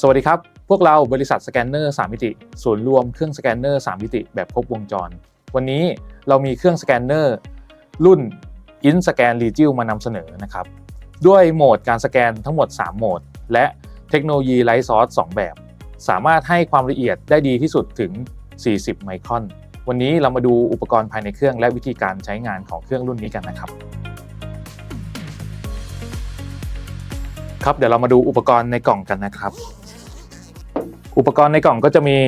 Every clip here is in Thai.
สวัสดีครับ พวกเราบริษัทสแกนเนอร์3มิติ ศูนย์รวมเครื่องสแกนเนอร์3มิติแบบครบวงจร วันนี้เรามีเครื่องสแกนเนอร์รุ่น InScan r e g i l มานำเสนอนะครับ ด้วยโหมดการสแกนทั้งหมด 3 โหมด และเทคโนโลยี Light Source 2แบบ สามารถให้ความละเอียดได้ดีที่สุดถึง 40 ไมครอน วันนี้เรามาดูอุปกรณ์ภายในเครื่องและวิธีการใช้งานของเครื่องรุ่นนี้กันนะครับครับเดี๋ยวเรามาดูอุปกรณ์ในกล่องกันนะครับ อุปกรณ์ในกล่องก็จะมี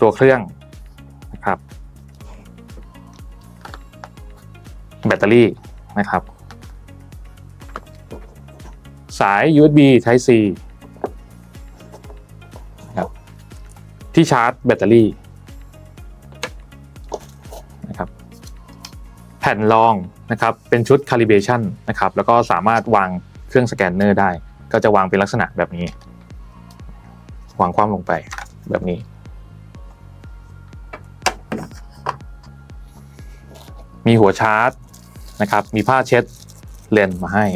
ตัวเครื่องนะครับ แบตเตอรี่นะครับ สาย USB Type C นะครับที่ชาร์จแบตเตอรี่นะครับ แผ่นรองนะครับ เป็นชุด calibration นะครับ แล้วก็สามารถวางเครื่องสแกนเนอร์ได้ ก็จะวางเป็นลักษณะแบบนี้ วางความลงไปแบบนี้ มีหัวชาร์จนะครับ มีผ้าเช็ดเลนส์มาให้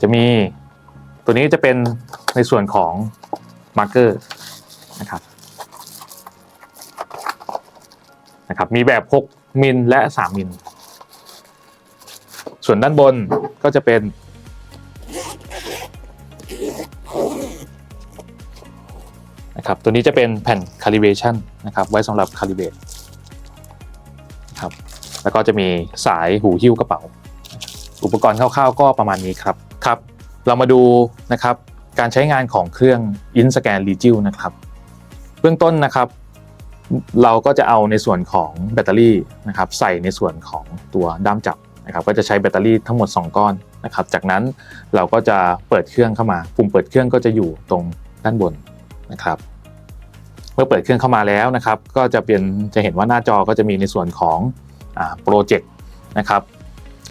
จะมีตัวนี้จะเป็นในส่วนของมาร์เกอร์นะครับนะครับ มีแบบ 6 มิลและ 3 มิล ส่วนด้านบนก็จะเป็น นะครับตัวนี้จะเป็นแผ่น calibration นะครับไว้สำหรับ calibrate ครับแล้วก็จะมีสายหูหิ้วกระเป๋า อุปกรณ์คร่าวๆก็ประมาณนี้ครับครับ เรามาดูนะครับการใช้งานของเครื่อง InScan r e g i l นะครับเบื้องต้นนะครับ เราก็จะเอาในส่วนของแบตเตอรี่นะครับใส่ในส่วนของตัวด้ามจับนะครับก็จะใช้แบตเตอรี่ทั้งหมด 2 ก้อน นะครับ จากนั้นเราก็จะเปิดเครื่องเข้ามา ปุ่มเปิดเครื่องก็จะอยู่ตรงด้านบนนะครับ เมื่อเปิดเครื่องเข้ามาแล้วนะครับ ก็จะเป็นจะเห็นว่าหน้าจอก็จะมีในส่วนของโปรเจกต์นะครับ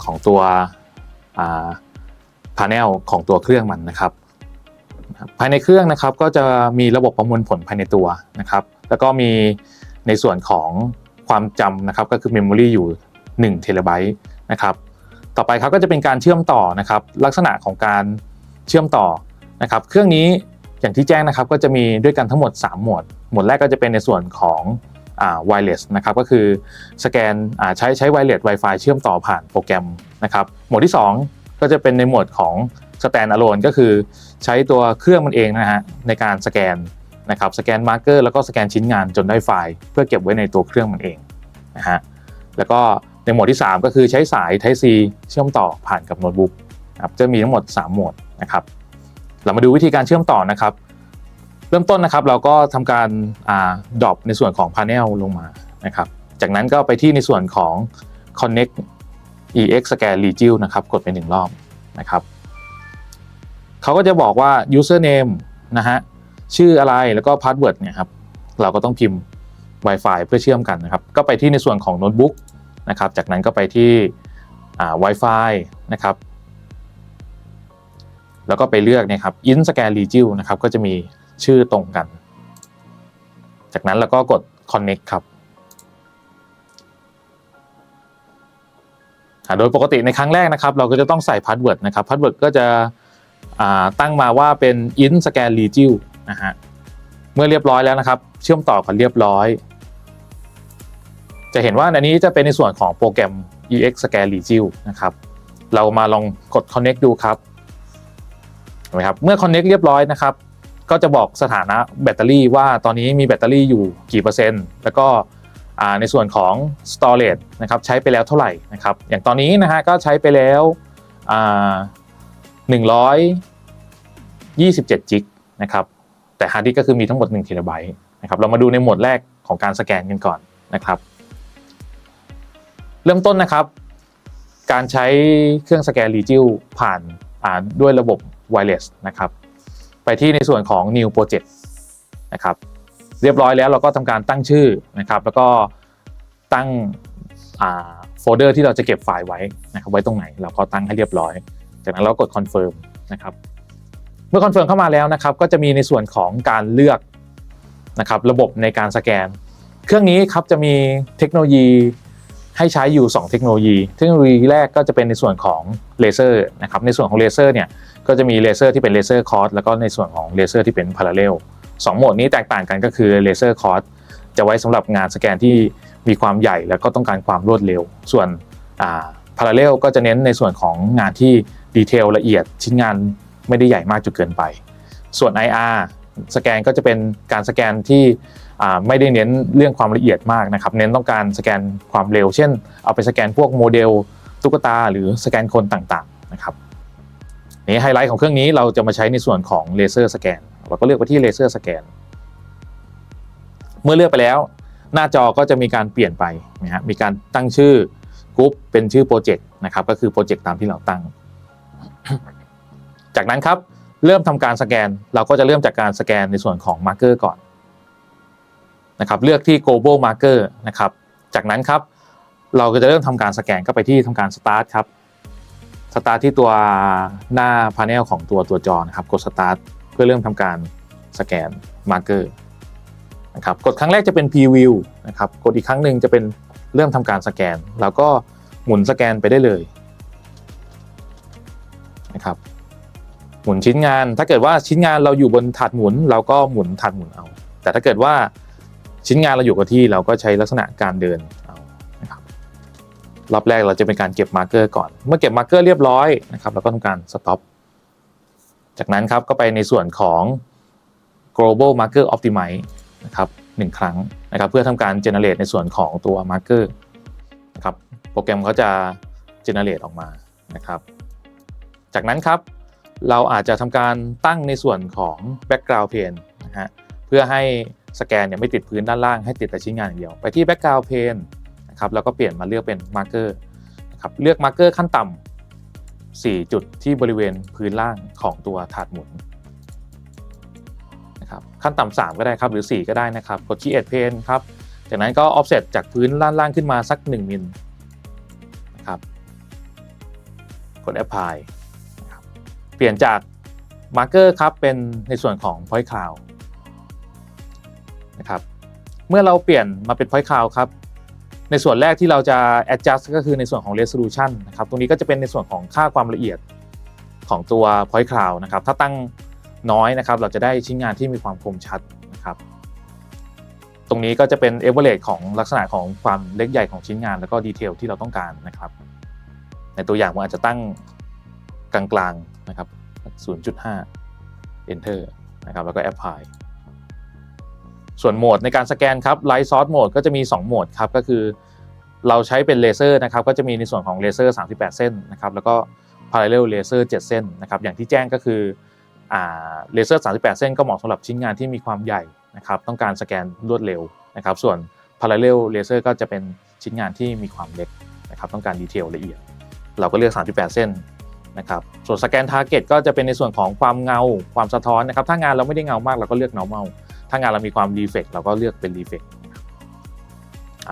ของตัวพา n e l ของตัวเครื่องมันนะครับ ภายในเครื่องนะครับก็จะมีระบบประมวลผลภายในตัวนะครับ แล้วก็มีในส่วนของความจำนะครับก็คือ Memory อยู่1เทราไบต์นะครับ ต่อไปครับก็จะเป็นการเชื่อมต่อนะครับ ลักษณะของการเชื่อมต่อนะครับ เครื่องนี้อย่างที่แจ้งนะครับก็จะมีด้วยกันทั้งหมด3โหมดโหมดแรกก็จะเป็นในส่วนของไวเลสนะครับก็คือสแกนใช้ใช้ไวเลส Wi-Fi เชื่อมต่อผ่านโปรแกรมนะครับโหมดที่ 2 ก็จะเป็นในโหมดของ stand alone ก็คือใช้ตัวเครื่องมันเองนะฮะในการสแกนนะครับสแกนมาร์กเกอร์แล้วก็สแกนชิ้นงานจนได้ไฟล์ เพื่อเก็บไว้ในตัวเครื่องมันเองนะฮะแล้วก็ ในโหมดที่ 3 ก็คือใช้สาย Type C เชื่อมต่อผ่านกับโน้ตบุ๊กครับจะมีทั้งหมด 3 โหมดนะครับเรามาดูวิธีการเชื่อมต่อนะครับ เริ่มต้นนะครับเราก็ทำการดรอปในส่วนของ Panel ลงมานะครับ จากนั้นก็ไปที่ในส่วนของ Connect EX Scan r e g i l นะครับกดไปหนึ่งรอบนะครับเขาก็จะบอกว่า username นะฮะชื่ออะไรแล้วก็ password เนี่ยครับเราก็ต้องพิมพ์ Wi-Fi เพื่อเชื่อมกันนะครับ ก็ไปที่ในส่วนของโน้ตบุ๊ก นะครับ จากนั้นก็ไปที่ Wi-Fi นะครับ แล้วก็ไปเลือกนะครับ InScan r e g i l นะครับ ก็จะมีชื่อตรงกัน จากนั้นเราก็กด connect ครับโดยปกติในครั้งแรกนะครับ เราก็จะต้องใส่พาสเวิร์ดนะครับพาสเวิร์ดก็จะตั้งมาว่าเป็น in scan r e g i l นะฮะเมื่อเรียบร้อยแล้วนะครับ เชื่อมต่อกันเรียบร้อย จะเห็นว่าอันนี้จะเป็นในส่วนของโปรแกรม ex scan r e g i l นะครับ เรามาลองกด connect ดูครับเห็นไหมครับ เมื่อ connect เรียบร้อยนะครับ ก็จะบอกสถานะแบตเตอรี่ว่าตอนนี้มีแบตเตอรี่อยู่กี่เปอร์เซ็นต์ แล้วก็ในส่วนของ storage นะครับใช้ไปแล้วเท่าไหร่นะครับ อย่างตอนนี้นะฮะก็ใช้ไปแล้ว127จิกนะครับแต่ฮาร์ดดิสก็คือมีทั้งหมด1เทราไบต์นะครับเรามาดูในโหมดแรกของการสแกนกันก่อนนะครับ เริ่มต้นนะครับ การใช้เครื่องสแกนรีจิลผ่านด้วยระบบไวเลสนะครับ ไปที่ในส่วนของ New Project นะครับเรียบร้อยแล้วเราก็ทำการตั้งชื่อนะครับ แล้วก็ตั้งโฟลเดอร์ที่เราจะเก็บไฟล์ไว้นะครับไว้ตรงไหนเราก็ตั้งให้เรียบร้อย จากนั้นเรากด confirm นะครับเมื่อคอนเฟิร์มเข้ามาแล้วนะครับก็จะมีในส่วนของการเลือกนะครับระบบในการสแกน เครื่องนี้ครับจะมีเทคโนโลยี ให้ใช้อยู่ 2 เทคโนโลยี เทคโนโลยีแรกก็จะเป็นในส่วนของเลเซอร์นะครับ ในส่วนของเลเซอร์เนี่ยก็จะมีเลเซอร์ที่เป็นเลเซอร์คอร์สแล้วก็ในส่วนของเลเซอร์ที่เป็นพาราเรลสองโหมดนี้แตกต่างกันก็คือเลเซอร์คอร์สจะไว้สำหรับงานสแกนที่มีความใหญ่แล้วก็ต้องการความรวดเร็ว ส่วนพาราเรลก็จะเน้นในส่วนของงานที่ดีเทลละเอียดชิ้นงานไม่ได้ใหญ่มากจนเกินไป ส่วน IR สแกนก็จะเป็นการสแกนที่ ไม่ได้เน้นเรื่องความละเอียดมากนะครับ เน้นต้องการสแกนความเร็ว เช่น เอาไปสแกนพวกโมเดล ตุ๊กตา หรือสแกนคนต่างๆนะครับนี่ไฮไลท์ของเครื่องนี้เราจะมาใช้ในส่วนของเลเซอร์สแกนเราก็เลือกไปที่เลเซอร์สแกนเมื่อเลือกไปแล้ว หน้าจอก็จะมีการเปลี่ยนไปนะฮะมีการตั้งชื่อกรุ๊ปเป็นชื่อโปรเจกต์นะครับก็คือโปรเจกต์ตามที่เราตั้ง จากนั้นครับเริ่มทำการสแกน เราก็จะเริ่มจากการสแกนในส่วนของมาร์เกอร์ก่อน นะครับเลือกที่ global marker นะครับจากนั้นครับเราก็จะเริ่มทำการสแกนก็ไปที่ทำการ start ครับ start ที่ตัวหน้า panel ของตัวตัวจอนะครับกด start เพื่อเริ่มทำการสแกน marker นะครับกดครั้งแรกจะเป็น preview นะครับกดอีกครั้งหนึ่งจะเป็นเริ่มทำการสแกน แล้วก็หมุนสแกนไปได้เลยนะครับหมุนชิ้นงานถ้าเกิดว่าชิ้นงานเราอยู่บนถาดหมุนเราก็หมุนถาดหมุนเอา แต่ถ้าเกิดว่า ชิ้นงานเราอยู่กับที่เราก็ใช้ลักษณะการเดินเอานะครับรอบแรกเราจะเป็นการเก็บมาร์เกอร์ก่อน เมื่อเก็บมาร์เกอร์เรียบร้อยนะครับเราก็ทำการสต็อปจากนั้นครับก็ไปในส่วนของ global marker optimize นะครับหนึ่งครั้งนะครับเพื่อทำการ generate ในส่วนของตัว marker นะครับโปรแกรมเขาจะ generate ออกมานะครับ จากนั้นครับเราอาจจะทำการตั้งในส่วนของ background pane นะฮะเพื่อให้ สแกนเนี่ยไม่ติดพื้นด้านล่างให้ติดแต่ชิ้นงานอย่างเดียว ไปที่ background pane นะครับแล้วก็เปลี่ยนมาเลือกเป็น marker นะครับเลือก marker ขั้นต่ำ4จุดที่บริเวณพื้นล่างของตัวถาดหมุนนะครับขั้นต่ำ3ก็ได้ครับหรือ 4 ก็ได้นะครับกด create pane ครับจากนั้นก็ offset จากพื้นด้านล่างขึ้นมาสัก 1 มิลนะครับกด apply เปลี่ยนจาก marker ครับเป็นในส่วนของ point cloud นะครับเมื่อเราเปลี่ยนมาเป็น point cloud ครับในส่วนแรกที่เราจะ adjust ก็คือในส่วนของ resolution นะครับตรงนี้ก็จะเป็นในส่วนของค่าความละเอียดของตัว point cloud นะครับถ้าตั้งน้อยนะครับเราจะได้ชิ้นงานที่มีความคมชัดนะครับตรงนี้ก็จะเป็น average ของลักษณะของความเล็กใหญ่ของชิ้นงาน แล้วก็ดีเทลที่เราต้องการนะครับ ในตัวอย่างผมอาจจะตั้งกลางๆนะครับ0.5 enter นะครับแล้วก็ apply ส่วนโหมดในการสแกนครับ light source mode ก็จะมี 2โหมดครับก็คือ เราใช้เป็นเลเซอร์นะครับก็จะมีในส่วนของเลเซอร์38 เส้นนะครับแล้วก็ parallel laser 7เส้นนะครับอย่างที่แจ้งก็คือเลเซอร์ 38 เส้นก็เหมาะสำหรับชิ้นงานที่มีความใหญ่นะครับต้องการสแกนรวดเร็วนะครับส่วน parallel laser ก็จะเป็นชิ้นงานที่มีความเล็กนะครับต้องการดีเทลละเอียด เราก็เลือก 38 เส้นนะครับส่วนสแกนทาร์เก็ตก็จะเป็นในส่วนของความเงาความสะท้อนนะครับถ้างานเราไม่ได้เงามากเราก็เลือก normal ถ้างานเรามีความรีเฟกเราก็เลือกเป็นรีเฟก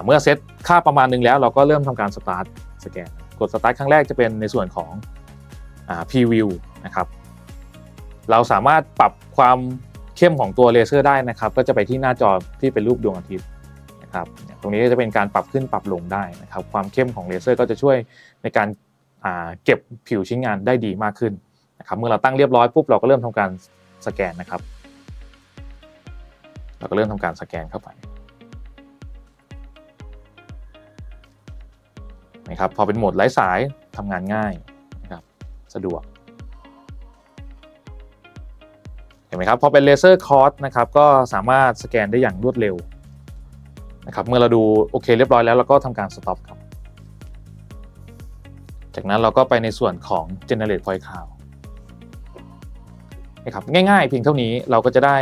เมื่อเซตค่าประมาณนึงแล้วเราก็เริ่มทำการสตาร์ทสแกนกดสตาร์ทครั้งแรกจะเป็นในส่วนของพรีวิวนะครับเราสามารถปรับความเข้มของตัวเลเซอร์ได้นะครับ ก็จะไปที่หน้าจอที่เป็นรูปดวงอาทิตย์นะครับตรงนี้จะเป็นการปรับขึ้นปรับลงได้นะครับ ความเข้มของเลเซอร์ก็จะช่วยในการเก็บผิวชิ้นงานได้ดีมากขึ้นนะครับเมื่อเราตั้งเรียบร้อยปุ๊บเราก็เริ่มทำการสแกนนะครับ เราก็เริ่มทำการสแกนเข้าไปนะครับพอเป็นโหมดไร้สายทำงานง่ายนะครับสะดวกเห็นไหมครับพอเป็นเลเซอร์คอร์สนะครับก็สามารถสแกนได้อย่างรวดเร็วนะครับเมื่อเราดูโอเคเรียบร้อยแล้วเราก็ทำการสต็อปครับ จากนั้นเราก็ไปในส่วนของ generate point cloud นะครับง่ายๆเพียงเท่านี้เราก็จะได้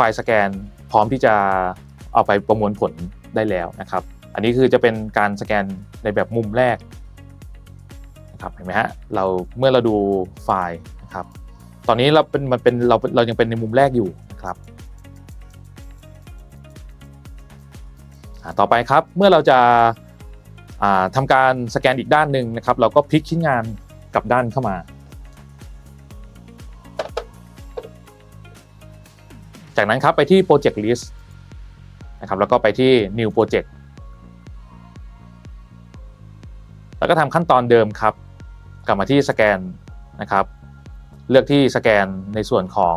ฟล์สแกนพร้อมที่จะเอาไปประมวลผลได้แล้วนะครับ อันนี้คือจะเป็นการสแกนในแบบมุมแรกนะครับเห็นไหมฮะเราเมื่อเราดูไฟล์นะครับ ตอนนี้เราเป็นมันเป็นเราเรายังเป็นในมุมแรกอยู่นะครับต่อไปครับเมื่อเราจะทำการสแกนอีกด้านหนึ่งนะครับ เราก็พลิกชิ้นงานกลับด้านเข้ามา จากนั้นครับไปที่ Project List นะครับแล้วก็ไปที่ New Project แล้วก็ทำขั้นตอนเดิมครับ กลับมาที่สแกนนะครับ เลือกที่สแกนในส่วนของ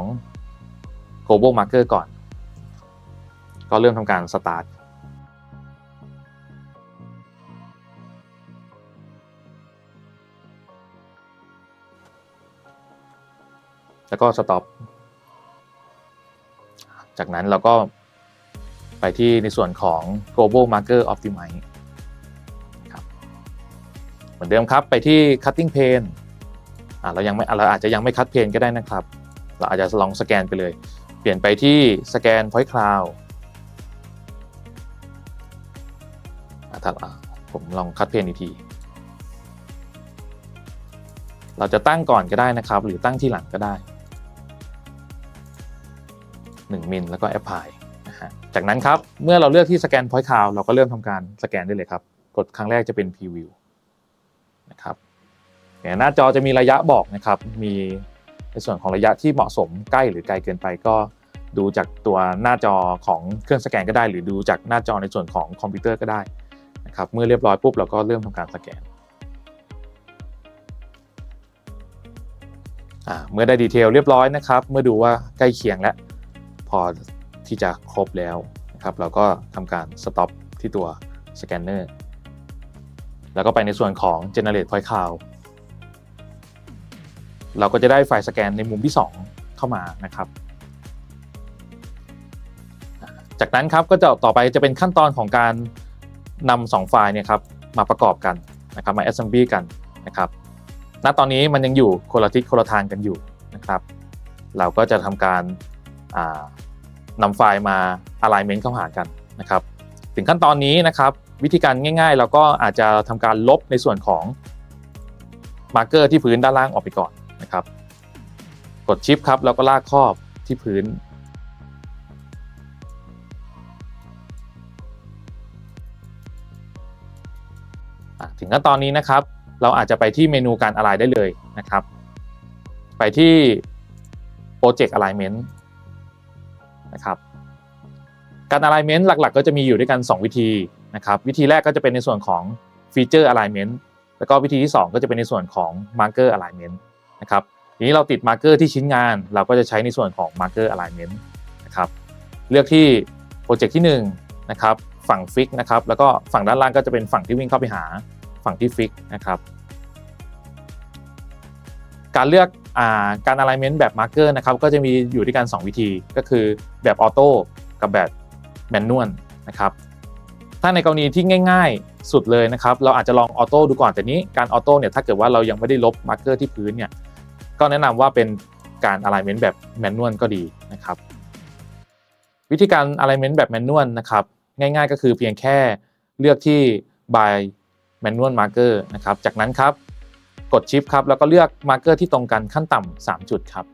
global marker ก่อน ก็เริ่มทำการ start แล้วก็ stop จากนั้นเราก็ไปที่ในส่วนของ global marker optimize ครับเหมือนเดิมครับไปที่ cutting pane เรายังไม่เราอาจจะยังไม่ cut pane ก็ได้นะครับ เราอาจจะลองสแกนไปเลย เปลี่ยนไปที่สแกน point cloud ถ้าอะผมลอง cut pane อีกที เราจะตั้งก่อนก็ได้นะครับ หรือตั้งที่หลังก็ได้ 1 มิลแล้วก็ apply นะฮะจากนั้นครับ เมื่อเราเลือกที่สแกน point cloud เราก็เริ่มทำการสแกนได้เลยครับ กดครั้งแรกจะเป็น preview นะครับหน้าจอจะมีระยะบอกนะครับ มีในส่วนของระยะที่เหมาะสมใกล้หรือไกลเกินไปก็ดูจากตัวหน้าจอของเครื่องสแกนก็ได้ หรือดูจากหน้าจอในส่วนของคอมพิวเตอร์ก็ได้นะครับเมื่อเรียบร้อยปุ๊บเราก็เริ่มทำการสแกนเมื่อได้ดีเทลเรียบร้อยนะครับ เมื่อดูว่าใกล้เคียงแล้ว อที่จะครบแล้วนะครับเราก็ทำการสต็อปที่ตัวสแกนเนอร์แล้วก็ไปในส่วนของ generate point cloud เราก็จะได้ไฟล์สแกนในมุมที่ 2 เข้ามานะครับ จากนั้นครับก็จะต่อไปจะเป็นขั้นตอนของการนำสองไฟล์เนี่ยครับมาประกอบกันนะครับมา assembly กันนะครับ ณตอนนี้มันยังอยู่คนละทิศคนละทางกันอยู่นะครับ เราก็จะทำการ นำไฟล์มา alignment เข้าหากันนะครับ ถึงขั้นตอนนี้นะครับ วิธีการง่ายๆ เราก็อาจจะทำการลบในส่วนของ marker ที่พื้นด้านล่างออกไปก่อนนะครับ กดชิปครับแล้วก็ลากครอบที่พื้น ถึงขั้นตอนนี้นะครับ เราอาจจะไปที่เมนูการ align ได้เลยนะครับ ไปที่ project alignment นะครับการ alignment หลักๆ ก็จะมีอยู่ด้วยกัน 2 วิธีนะครับวิธีแรกก็จะเป็นในส่วนของ feature alignment แล้วก็วิธีที่ 2 ก็จะเป็นในส่วนของ marker alignment นะครับทีนี้เราติด marker ที่ชิ้นงาน เราก็จะใช้ในส่วนของ marker alignment นะครับเลือกที่โปรเจกต์ที่1นะครับฝั่งฟิกนะครับแล้วก็ฝั่งด้านล่างก็จะเป็นฝั่งที่วิ่งเข้าไปหาฝั่งที่ฟิกนะครับการเลือก การ alignment แบบ marker นะครับก็จะมีอยู่ด้วยกัน 2 วิธี ก็คือแบบออโต้กับแบบแมนนวลนะครับถ้าในกรณีที่ง่าย ๆสุดเลยนะครับเราอาจจะลองออโต้ดูก่อนแต่นี้การออโต้เนี่ยถ้าเกิดว่าเรายังไม่ได้ลบ marker ที่พื้นเนี่ยก็แนะนำว่าเป็นการ alignment แบบแมนนวลก็ดีนะครับวิธีการ alignment แบบแมนนวลนะครับง่ายๆ ก็คือเพียงแค่เลือกที่ by manual marker นะครับจากนั้นครับ กดชิปครับแล้วก็เลือก marker ที่ตรงกันขั้นต่ำ3จุดครับ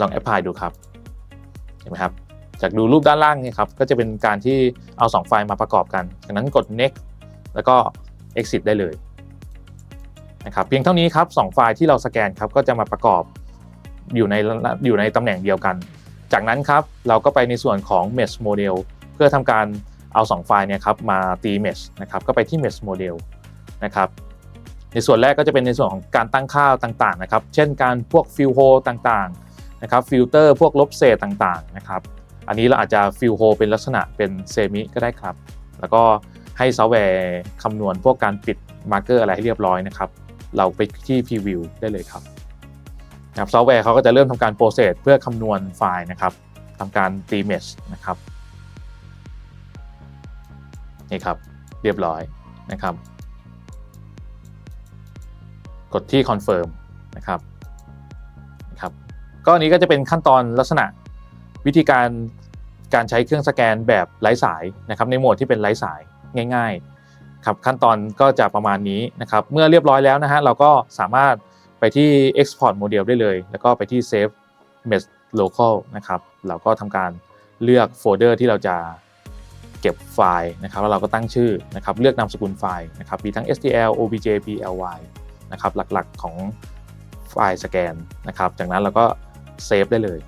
ลอง apply ดูครับเห็นไหมครับ จากดูรูปด้านล่างนี่ครับก็จะเป็นการที่เอา 2 ไฟล์มาประกอบกัน จากนั้นกด next แล้วก็ exit ได้เลยนะครับเพียงเท่านี้ครับ 2 ไฟล์ที่เราสแกนครับก็จะมาประกอบอยู่ในอยู่ในตำแหน่งเดียวกัน จากนั้นครับเราก็ไปในส่วนของ mesh model เพื่อทำการเอา 2 ไฟล์เนี่ยครับมาตี mesh นะครับก็ไปที่ mesh model นะครับในส่วนแรกก็จะเป็นในส่วนของการตั้งค่าต่างๆนะครับ เช่นการพวก fill hole ต่างๆนะครับ filter พวกลบเศษต่างๆนะครับอันนี้เราอาจจะ fill hole เป็นลักษณะเป็นเซมิก็ได้ครับ แล้วก็ให้ซอฟต์แวร์คำนวณพวกการปิด marker อะไรให้เรียบร้อยนะครับ เราไปที่ preview ได้เลยครับ นะครับซอฟต์แวร์เขาก็จะเริ่มทำการโปรเซสเพื่อคำนวณไฟล์นะครับทำการตีเมชนะครับนี่ครับเรียบร้อยนะครับ กดที่ confirm นะครับนะครับก็อันนี้ก็จะเป็นขั้นตอนลักษณะวิธีการการใช้เครื่องสแกนแบบไร้สายนะครับในโหมดที่เป็นไร้สายง่าย ๆ ครับขั้นตอนก็จะประมาณนี้นะครับ เมื่อเรียบร้อยแล้วนะฮะเราก็สามารถ ไปที่ export model ได้เลย แล้วก็ไปที่ save mesh local นะครับ เราก็ทำการเลือกโฟลเดอร์ที่เราจะเก็บไฟล์นะครับ แล้วเราก็ตั้งชื่อนะครับ เลือกนามสกุลไฟล์นะครับ มีทั้ง stl obj ply นะครับ หลักๆของไฟล์สแกนนะครับ จากนั้นเราก็เซฟได้เลย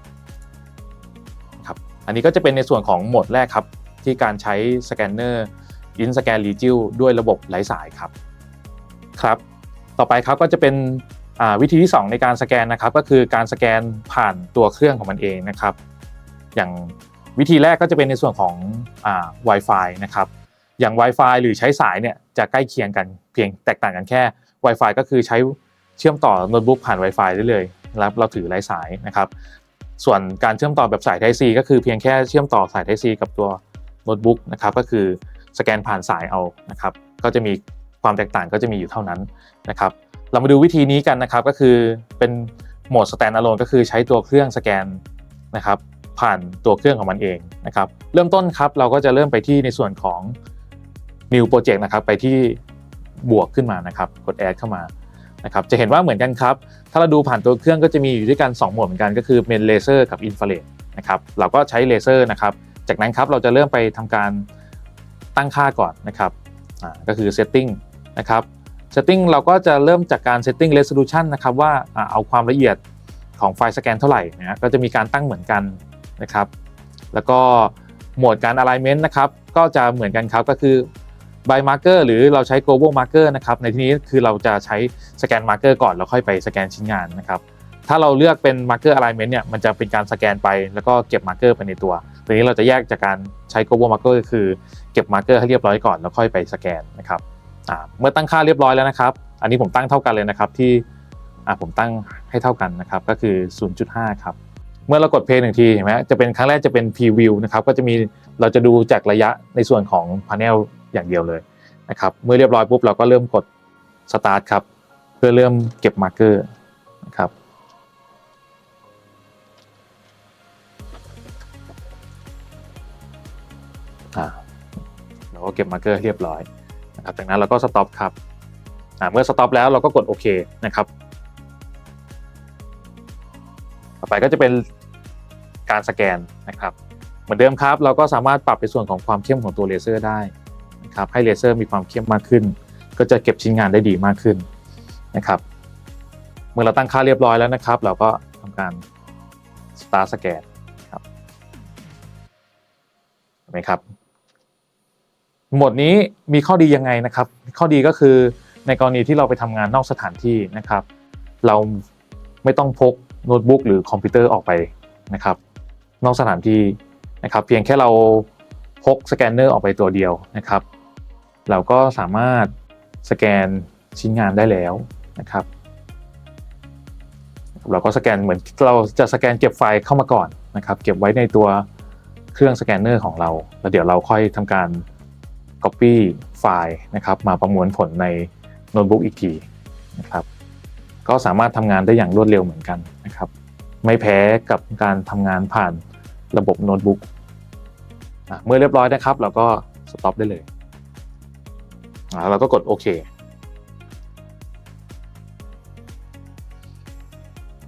ครับ อันนี้ก็จะเป็นในส่วนของโหมดแรกครับ ที่การใช้สแกนเนอร์อินสแกนรีจิวด้วยระบบไร้สายครับ ครับ ต่อไปครับก็จะเป็น วิธีที่ 2 ในการสแกนนะครับก็คือการสแกนผ่านตัวเครื่องของมันเองนะครับ อย่างวิธีแรกก็จะเป็นในส่วนของอ่า Wi-Fi นะครับอย่าง Wi-Fi หรือใช้สายเนี่ยจะใกล้เคียงกันเพียงแตกต่างกันแค่ Wi-Fi ก็คือใช้เชื่อมต่อโน้ตบุ๊กผ่าน Wi-Fi ได้เลยแล้วเราถือไร้สายนะครับ ส่วนการเชื่อมต่อแบบสาย Type C ก็คือเพียงแค่เชื่อมต่อสาย Type C กับตัวโน้ตบุ๊กนะครับก็คือสแกนผ่านสายเอานะครับ ก็จะมีความแตกต่างก็จะมีอยู่เท่านั้นนะครับ เรามาดูวิธีนี้กันนะครับก็คือเป็นโหมด stand alone ก็คือใช้ตัวเครื่องสแกนนะครับผ่านตัวเครื่องของมันเองนะครับเริ่มต้นครับเราก็จะเริ่มไปที่ในส่วนของ new project นะครับไปที่บวกขึ้นมานะครับกด add เข้ามานะครับจะเห็นว่าเหมือนกันครับ ถ้าเราดูผ่านตัวเครื่องก็จะมีอยู่ด้วยกัน 2 โหมดเหมือนกันก็คือเป็นเลเซอร์กับอินฟราเรดนะครับเราก็ใช้เลเซอร์นะครับจากนั้นครับเราจะเริ่มไปทำการตั้งค่าก่อนนะครับก็คือ setting นะครับ setting เราก็จะเริ่มจากการ setting resolution นะครับว่าเอาความละเอียดของไฟล์สแกนเท่าไหร่นะก็จะมีการตั้งเหมือนกันนะครับ แล้วก็โหมดการ alignment นะครับก็จะเหมือนกันครับก็คือ by marker หรือเราใช้ global marker นะครับในที่นี้คือเราจะใช้สแกน marker ก่อนแล้วค่อยไปสแกนชิ้นงานนะครับถ้าเราเลือกเป็น marker alignment เนี่ยมันจะเป็นการสแกนไปแล้วก็เก็บ marker ไปในตัวทีนี้เราจะแยกจากการใช้ global marker คือเก็บ marker ให้เรียบร้อยก่อนแล้วค่อยไปสแกนนะครับ เมื่อตั้งค่าเรียบร้อยแล้วนะครับ อันนี้ผมตั้งเท่ากันเลยนะครับที่อ่าผมตั้งให้เท่ากันนะครับก็คือ 0.5 ครับ เมื่อเรากด play หนึ่งทีเห็นไหมจะเป็นครั้งแรกจะเป็น preview นะครับก็จะมีเราจะดูจากระยะในส่วนของ panel อย่างเดียวเลยนะครับเมื่อเรียบร้อยปุ๊บเราก็เริ่มกด start ครับเพื่อเริ่มเก็บ marker นะครับอ่าเราก็เก็บ marker เรียบร้อย นะครับจากนั้นเราก็ stop ครับเมื่อ stop แล้วเราก็กดโอเคนะครับ ต่อไปก็จะเป็นการสแกนนะครับ เหมือนเดิมครับ เราก็สามารถปรับในส่วนของความเข้มของตัวเลเซอร์ได้นะครับให้เลเซอร์มีความเข้มมากขึ้น ก็จะเก็บชิ้นงานได้ดีมากขึ้นนะครับ เมื่อเราตั้งค่าเรียบร้อยแล้วนะครับ เราก็ทำการ start สแกนครับเห็นไหมครับ หมวดนี้มีข้อดียังไงนะครับ ข้อดีก็คือในกรณีที่เราไปทำงานนอกสถานที่นะครับ เราไม่ต้องพกโน้ตบุ๊กหรือคอมพิวเตอร์ออกไปนะครับ นอกสถานที่นะครับ เพียงแค่เราพกสแกนเนอร์ออกไปตัวเดียวนะครับ เราก็สามารถสแกนชิ้นงานได้แล้วนะครับ เราก็สแกนเหมือนเราจะสแกนเก็บไฟล์เข้ามาก่อนนะครับ เก็บไว้ในตัวเครื่องสแกนเนอร์ของเรา แล้วเดี๋ยวเราค่อยทำการ Copy ไฟล์นะครับมาประมวลผลในโน้ตบุ๊กอีกทีนะครับก็สามารถทำงานได้อย่างรวดเร็วเหมือนกันนะครับไม่แพ้กับการทำงานผ่านระบบโน้ตบุ๊กเมื่อเรียบร้อยนะครับ เราก็สต็อปได้เลยอะเราก็กดโอเค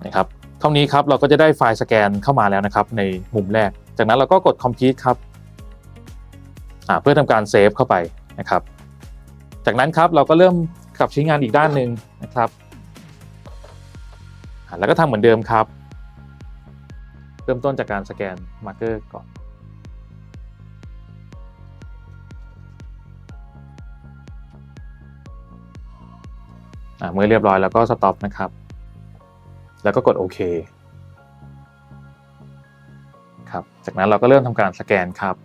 นะครับเท่านี้ครับเราก็จะได้ไฟล์สแกนเข้ามาแล้วนะครับ ในมุมแรก จากนั้นเราก็กด complete ครับ เพื่อทำการเซฟเข้าไปนะครับ จากนั้นครับเราก็เริ่มกลับใช้งานอีกด้านหนึ่งนะครับ แล้วก็ทำเหมือนเดิมครับ เริ่มต้นจากการสแกนมาร์เกอร์ก่อนเมื่อเรียบร้อยแล้วก็สต็อปนะครับ แล้วก็กดโอเคครับ จากนั้นเราก็เริ่มทำการสแกนครับ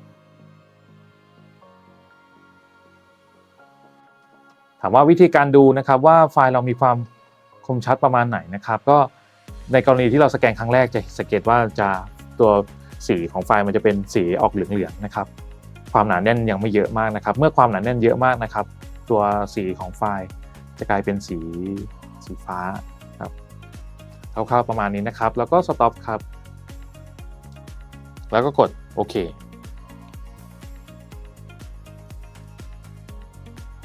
ามว่าวิธีการดูนะครับว่าไฟล์เรามีความคมชัดประมาณไหนนะครับ ก็ในกรณีที่เราสแกนครั้งแรกจะสังเกตว่าจะตัวสีของไฟล์มันจะเป็นสีออกเหลืองๆนะครับ ความหนาแน่นยังไม่เยอะมากนะครับ เมื่อความหนาแน่นเยอะมากนะครับ ตัวสีของไฟล์จะกลายเป็นสีสีฟ้าครับคร่าวๆประมาณนี้นะครับ แล้วก็สต็อปครับ แล้วก็กดโอเค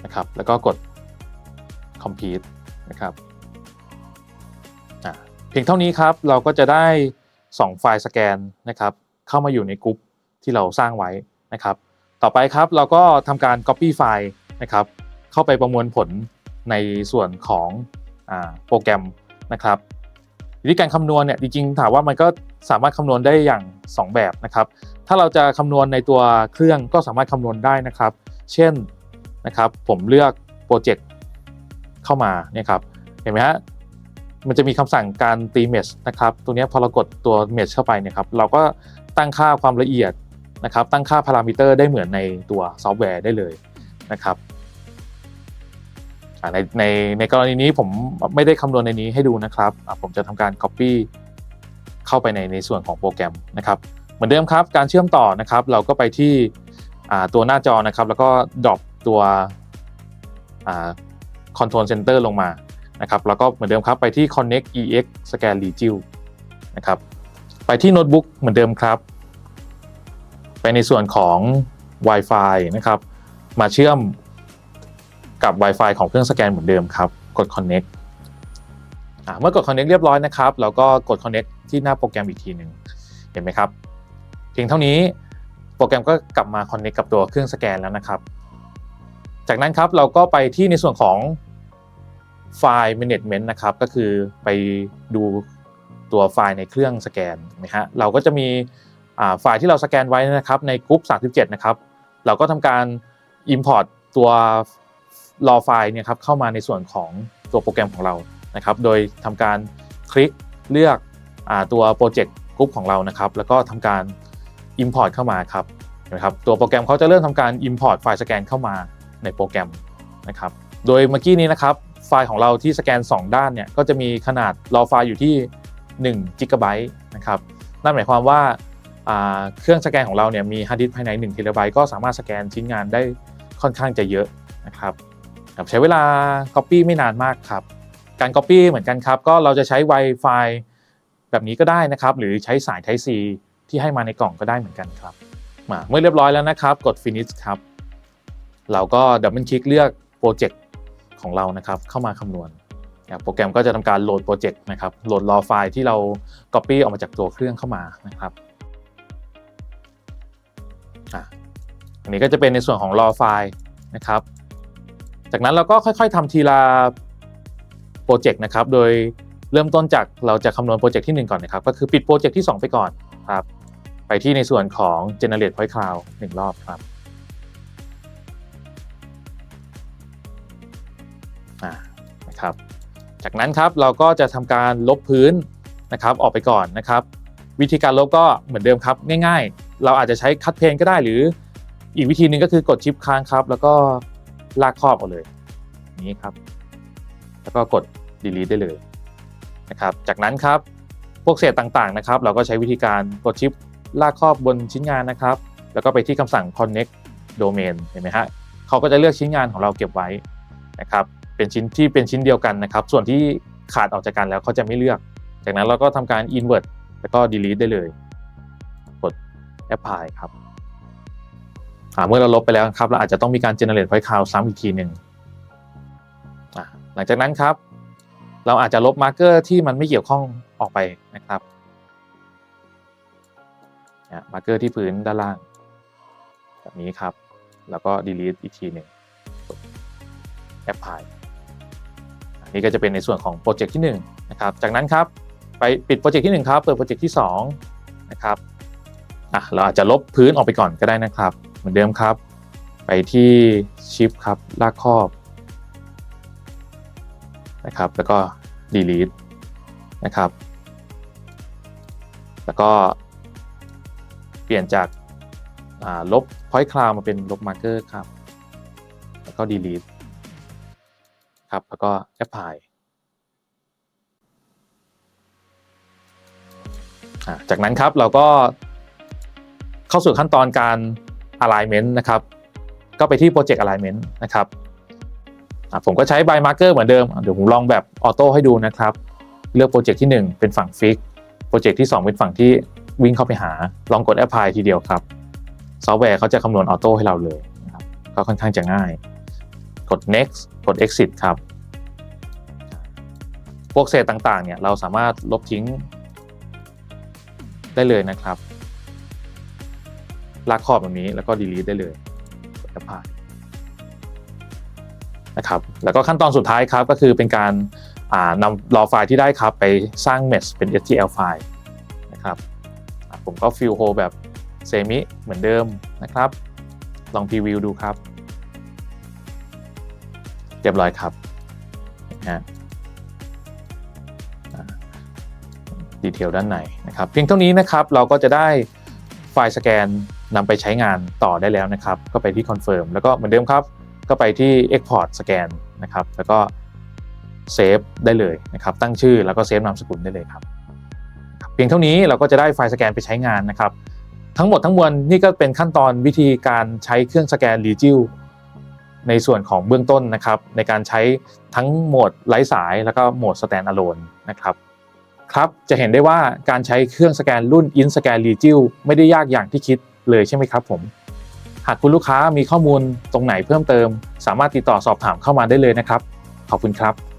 นะครับแล้วก็กด complete นะครับเพียงเท่านี้ครับเราก็จะได้ 2 ไฟล์สแกนนะครับเข้ามาอยู่ในกลุ่มที่เราสร้างไว้นะครับ ต่อไปครับเราก็ทำการ Copy ไฟล์นะครับเข้าไปประมวลผลในส่วนของอโปรแกรมนะครับวิธีการคำนวณเนี่ยจริงๆถามว่ามันก็สามารถคำนวณได้อย่าง 2 แบบนะครับ ถ้าเราจะคำนวณในตัวเครื่องก็สามารถคำนวณได้นะครับ เช่นนะครับผมเลือกโปรเจกต์ เข้ามาเนี่ยครับเห็นไหมฮะมันจะมีคำสั่งการตีเมชนะครับตัวนี้พอเรากดตัวเมชเข้าไปเนี่ยครับเราก็ตั้งค่าความละเอียดนะครับ ตั้งค่าพารามิเตอร์ได้เหมือนในตัวซอฟต์แวร์ได้เลยนะครับในในในกรณีนี้ผมไม่ได้คำนวณในนี้ให้ดูนะครับ ผมจะทำการ Copy เข้าไปในในส่วนของโปรแกรมนะครับ เหมือนเดิมครับ การเชื่อมต่อนะครับ เราก็ไปที่ตัวหน้าจอนะครับ แล้วก็ดรอปตัว Control Center ลงมานะครับแล้วก็เหมือนเดิมครับไปที่ Connect EX Scan Regil นะครับไปที่โน้ตบุ๊กเหมือนเดิมครับ ไปในส่วนของ Wi-Fi นะครับ มาเชื่อมกับ Wi-Fi ของเครื่องสแกนเหมือนเดิมครับ กด Connect เมื่อกด Connect เรียบร้อยนะครับเราก็กด Connect ที่หน้าโปรแกรมอีกทีหนึ่งเห็นไหมครับ เพียงเท่านี้โปรแกรมก็กลับมา Connect กับตัวเครื่องสแกนแล้วนะครับ จากนั้นครับเราก็ไปที่ในส่วนของ ไฟล์ management นะครับก็คือไปดูตัวไฟล์ในเครื่องสแกนนะฮะเราก็จะมีไฟล์ที่เราสแกนไว้นะครับในกรุ๊ป37 นะครับ เราก็ทำการ import ตัวรอไฟล์เนี่ยครับเข้ามาในส่วนของตัวโปรแกรมของเรานะครับ โดยทำการคลิกเลือกอตัวโปรเจกต์กรุ๊ปของเรานะครับ แล้วก็ทำการ import เข้ามาครับนะครับตัวโปรแกรมเขาจะเริ่มทำการ import ไฟล์สแกนเข้ามาในโปรแกรมนะครับ โดยเมื่อกี้นี้นะครับ ไฟล์ของเราที่สแกน 2 ด้านเนี่ยก็จะมีขนาดรอไฟล์อยู่ที่1 g b นะครับนั่นหมายความว่าเครื่องสแกนของเราเนี่ยมีฮาร์ดดิสก์ภายใน1 t b ก็สามารถสแกนชิ้นงานได้ค่อนข้างจะเยอะนะครับครับใช้เวลา Copy ไม่นานมากครับ การ Copy เหมือนกันครับ ก็เราจะใช้ Wi-Fi แบบนี้ก็ได้นะครับ หรือใช้สาย Type C ที่ให้มาในกล่องก็ได้เหมือนกันครับมาเมื่อเรียบร้อยแล้วนะครับ กด Finish ครับ เราก็ดับเบิลคลิกเลือกโปรเจกต์ ของเรานะครับเข้ามาคำนวณโปรแกรมก็จะทำการโหลดโปรเจกต์นะครับโหลดรอไฟล์ที่เรา Copy ออกมาจากตัวเครื่องเข้ามานะครับอันนี้ก็จะเป็นในส่วนของรอไฟล์นะครับ จากนั้นเราก็ค่อย ๆทำทีละโปรเจกต์นะครับ โดยเริ่มต้นจากเราจะคำนวณโปรเจกต์ที่ 1 ก่อนนะครับ ก็คือปิดโปรเจกต์ที่ 2 ไปก่อนครับ ไปที่ในส่วนของ generate point cloud 1 รอบครับ นะครับ จากนั้นครับเราก็จะทำการลบพื้นนะครับออกไปก่อนนะครับ วิธีการลบก็เหมือนเดิมครับง่ายๆ เราอาจจะใช้คัตเพนก็ได้หรืออีกวิธีหนึ่งก็คือกดชิปค้างครับ แล้วก็ลากครอบออกเลยนี้ครับ แล้วก็กด delete ได้เลยนะครับ จากนั้นครับพวกเศษต่างๆนะครับ เราก็ใช้วิธีการกดชิปลากครอบบนชิ้นงานนะครับ แล้วก็ไปที่คำสั่ง connect domain เห็นไหมฮะเขาก็จะเลือกชิ้นงานของเราเก็บไว้นะครับ เป็นชิ้นที่เป็นชิ้นเดียวกันนะครับ ส่วนที่ขาดออกจากกันแล้วเขาจะไม่เลือก จากนั้นเราก็ทำการ invert แล้วก็ delete ได้เลย กด apply ครับเมื่อเราลบไปแล้วครับ เราอาจจะต้องมีการ generate point cloud ซ้ำอีกทีหนึ่งหลังจากนั้นครับ เราอาจจะลบ marker ที่มันไม่เกี่ยวข้องออกไปนะครับเนี่ย marker ที่พื้นด้านล่าง แบบนี้ครับ แล้วก็ delete อีกทีหนึ่งกด apply นนี้ก็จะเป็นในส่วนของโปรเจกต์ที่1นะครับจากนั้นครับไปปิดโปรเจกต์ที่ 1 ครับเปิดโปรเจกต์ที่2นะครับอะเราอาจจะลบพื้นออกไปก่อนก็ได้นะครับ เหมือนเดิมครับ ไปที่ชิปครับลากครอบนะครับแล้วก็ delete นะครับ แล้วก็เปลี่ยนจากลบ point cloud มาเป็นลบ marker ครับ แล้วก็ delete ครับ แล้วก็ apply อ่าจากนั้นครับเราก็เข้าสู่ขั้นตอนการ alignment นะครับ ก็ไปที่ project alignment นะครับผมก็ใช้ by marker เหมือนเดิม เดี๋ยวผมลองแบบออโต้ให้ดูนะครับ เลือกโปรเจกต์ที่ 1 เป็นฝั่งฟิกโปรเจกต์ที่ 2 เป็นฝั่งที่วิ่งเข้าไปหา ลองกด apply ทีเดียวครับ ซอฟต์แวร์เขาจะคำนวณออโต้ให้เราเลยนะครับก็ค่อนข้างจะง่าย กด next กด exit ครับ พวกเศษต่างๆ เนี่ยเราสามารถลบทิ้งได้เลยนะครับ ลากครอบแบบนี้แล้วก็ delete ได้เลยกด apply นะครับ แล้วก็ขั้นตอนสุดท้ายครับก็คือเป็นการานำรอไฟล์ที่ได้ครับไปสร้าง mesh เป็น STL ไฟล์นะครับ ผมก็ฟิลโฮแบบเซมิเหมือนเดิมนะครับ ลองพรีวิวดูครับ เรียบร้อยครับนะฮะดีเทลด้านในนะครับ เพียงเท่านี้นะครับเราก็จะได้ไฟล์สแกนนำไปใช้งานต่อได้แล้วนะครับ ก็ไปที่ Confirm แล้วก็เหมือนเดิมครับ ก็ไปที่ Export สแกนนะครับ แล้วก็เซฟได้เลยนะครับ ตั้งชื่อแล้วก็เซฟนามสกุลได้เลยครับ เพียงเท่านี้เราก็จะได้ไฟล์สแกนไปใช้งานนะครับ ทั้งหมดทั้งมวลนี่ก็เป็นขั้นตอนวิธีการใช้เครื่องสแกน r e g i l ในส่วนของเบื้องต้นนะครับ ในการใช้ทั้งโหมดไร้สายแล้วก็โหมด stand alone นะครับครับจะเห็นได้ว่าการใช้เครื่องสแกนรุ่น InScan r e g i l ไม่ได้ยากอย่างที่คิดเลยใช่ไหมครับผม หากคุณลูกค้ามีข้อมูลตรงไหนเพิ่มเติม สามารถติดต่อสอบถามเข้ามาได้เลยนะครับ ขอบคุณครับ